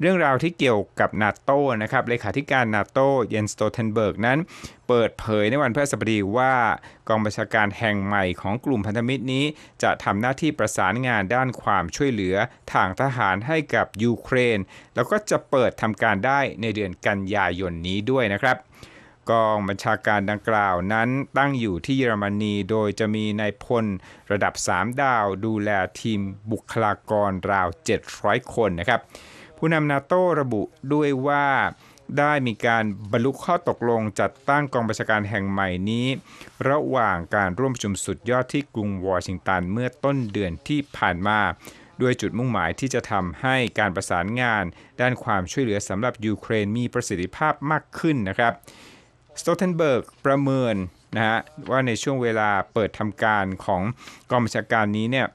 เรื่องราวที่เกี่ยวกับนาโต้นะครับเลขาธิการนาโต้เยนสโตเทนเบิร์กนั้น เปิดเผยในวันพฤหัสบดีว่ากองบัญชาการแห่งใหม่ของกลุ่มพันธมิตรนี้ จะทำหน้าที่ประสานงานด้านความช่วยเหลือทางทหารให้กับยูเครน แล้วก็จะเปิดทำการได้ในเดือนกันยายนนี้ด้วยนะครับกองบัญชาการดังกล่าวนั้นตั้งอยู่ที่เยอรมนีโดยจะมีนายพลระดับ 3 ดาวดูแลทีมบุคลากรราว 700 คนนะครับ ผู้นำนาโต้ระบุด้วยว่าได้มีการบรรลุข้อตกลงจัดตั้งกองบัญชาการแห่งใหม่นี้ ระหว่างการร่วมประชุมสุดยอดที่กรุงวอชิงตันเมื่อต้นเดือนที่ผ่านมาด้วยจุดมุ่งหมายที่จะทำให้การประสานงาน ด้านความช่วยเหลือสำหรับยูเครนมีประสิทธิภาพมากขึ้นนะครับสโตเทนเบิร์กประเมินนะฮะว่าในช่วงเวลาเปิดทำการของกองบัญชาการนี้เนี่ย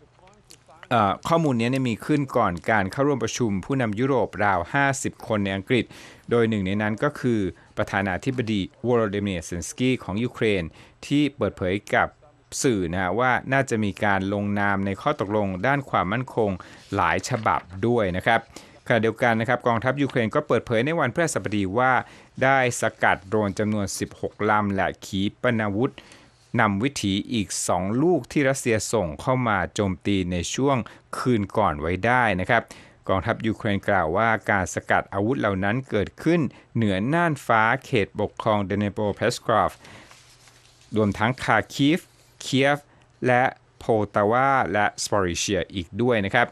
ข้อมูลนี้เนี่ยมีขึ้นก่อนการเข้าร่วมประชุมผู้นำยุโรปราว 50 คนในอังกฤษ โดยหนึ่งในนั้นก็คือประธานาธิบดีวโรเดมีร์เซนสกี้ของยูเครน ที่เปิดเผยกับสื่อนะฮะว่าน่าจะมีการลงนามในข้อตกลงด้านความมั่นคงหลายฉบับด้วยนะครับขณะเดียวกันนะครับกองทัพยูเครนก็เปิดเผยในวันพฤหัสบดีว่า ได้สกัดโดรนจำนวน 16 ลำและขีปนาวุธ นำวิถีอีก 2 ลูกที่รัสเซียส่งเข้ามาโจมตีในช่วงคืนก่อนไว้ได้นะครับกองทัพยูเครนกล่าวว่าการสกัดอาวุธเหล่านั้นเกิดขึ้นเหนือน่านฟ้าเขตปกครองเดเนโปเพสกรอฟรวมทั้งคาคีฟ เคียฟ และโพตาวาและสปอริเชียอีกด้วยนะครับ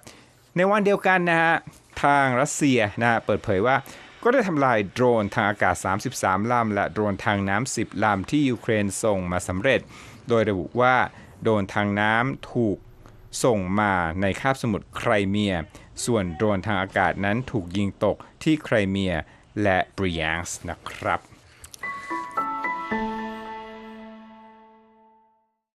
ในวันเดียวกันนะฮะ ทางรัสเซียนะเปิดเผยว่า ก็ได้ทำลายโดรนทางอากาศ 33ลำและโดรนทางน้ำ10ลำที่ยูเครนส่งมาสำเร็จ โดยระบุว่าโดรนทางน้ำถูกส่งมาในคาบสมุทรไครเมีย ส่วนโดรนทางอากาศนั้นถูกยิงตกที่ไครเมียและบริยังส์นะครับ